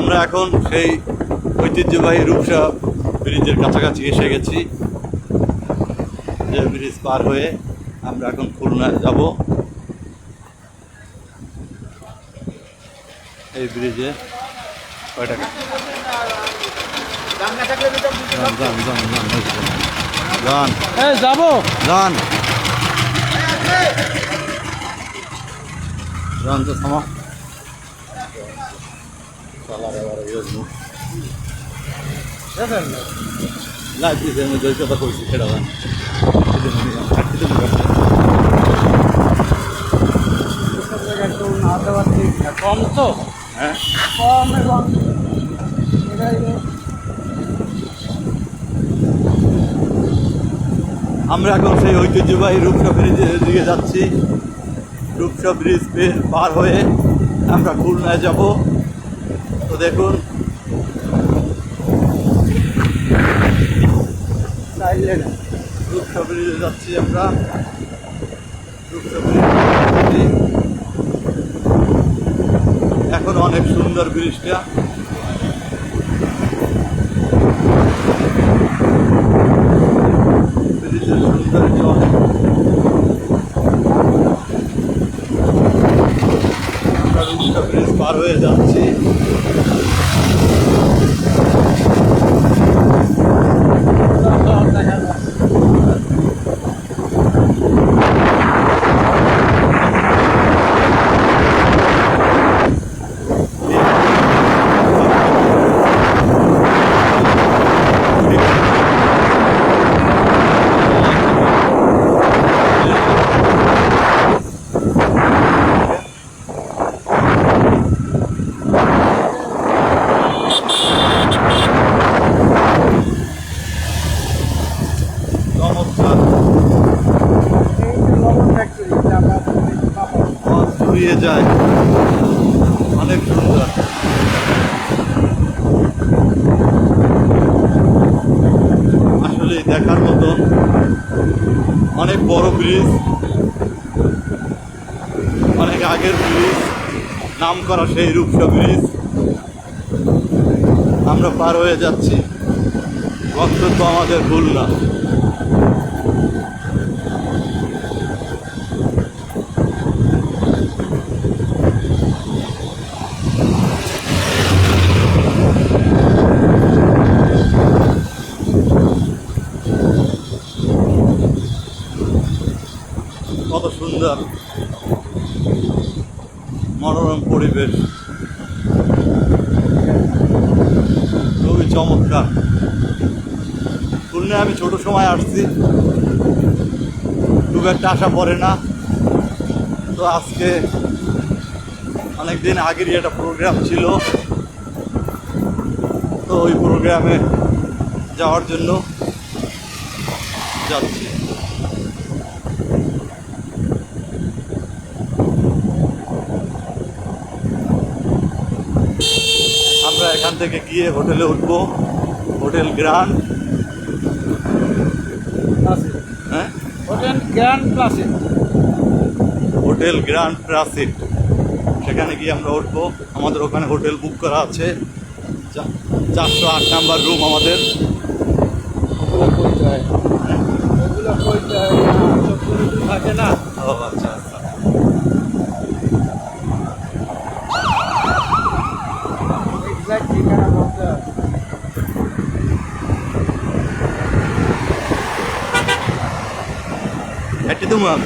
আমরা এখন সেই ঐতিহ্যবাহী রূপসা ব্রিজের কাছাকাছি এসে গেছি। যে ব্রিজ পার হয়ে আমরা এখন খুলনায় যাব। এই ব্রিজে কয় টাকা? যাব। যান। যান তো ইয়ে না সেটা যান কম তো হ্যাঁ কম এবং আমরা এখন সেই ঐতিহ্যবাহী রূপসা ব্রিজের দিকে যাচ্ছি। রূপসা ব্রিজ পার হয়ে আমরা খুলনায় যাব। তো দেখুন। রূপসা ব্রিজে যাচ্ছি আমরা। এখন অনেক সুন্দর ব্রিজটা ব্রিজের সৌন্দর্য অনেক আমরা রূপসা ব্রিজ পার হয়ে যাচ্ছি চমৎকার পথ জুড়িয়ে যায়। অনেক সুন্দর। আসলে দেখার মতো অনেক বড় ব্রিজ। অনেক আগের ব্রিজ। নাম করা সেই রূপসা ব্রিজ। আমরা পার হয়ে যাচ্ছি। গন্তব্য আমাদের ভুল না। কত সুন্দর মনোরম পরিবেশ। খুবই চমৎকার। খুলনায় আমি ছোট সময় আসছি। খুব একটা আশা পড়ে না। তো আজকে অনেক দিন আগেরই একটা প্রোগ্রাম ছিল। তো ওই প্রোগ্রামে যাওয়ার জন্য যাচ্ছি আমরা এখান থেকে গিয়ে হোটেলে উঠবো। হোটেল গ্রান্ড হ্যাঁ? হোটেল গ্র্যান্ড ক্লাসে হোটেল গ্র্যান্ড প্রাসিড সেখানে গিয়ে আমরা উঠবো। আমাদের ওখানে হোটেল বুক করা আছে। চারশো আট নাম্বার রুম আমাদের। থাকে না। ও আচ্ছা। придумав.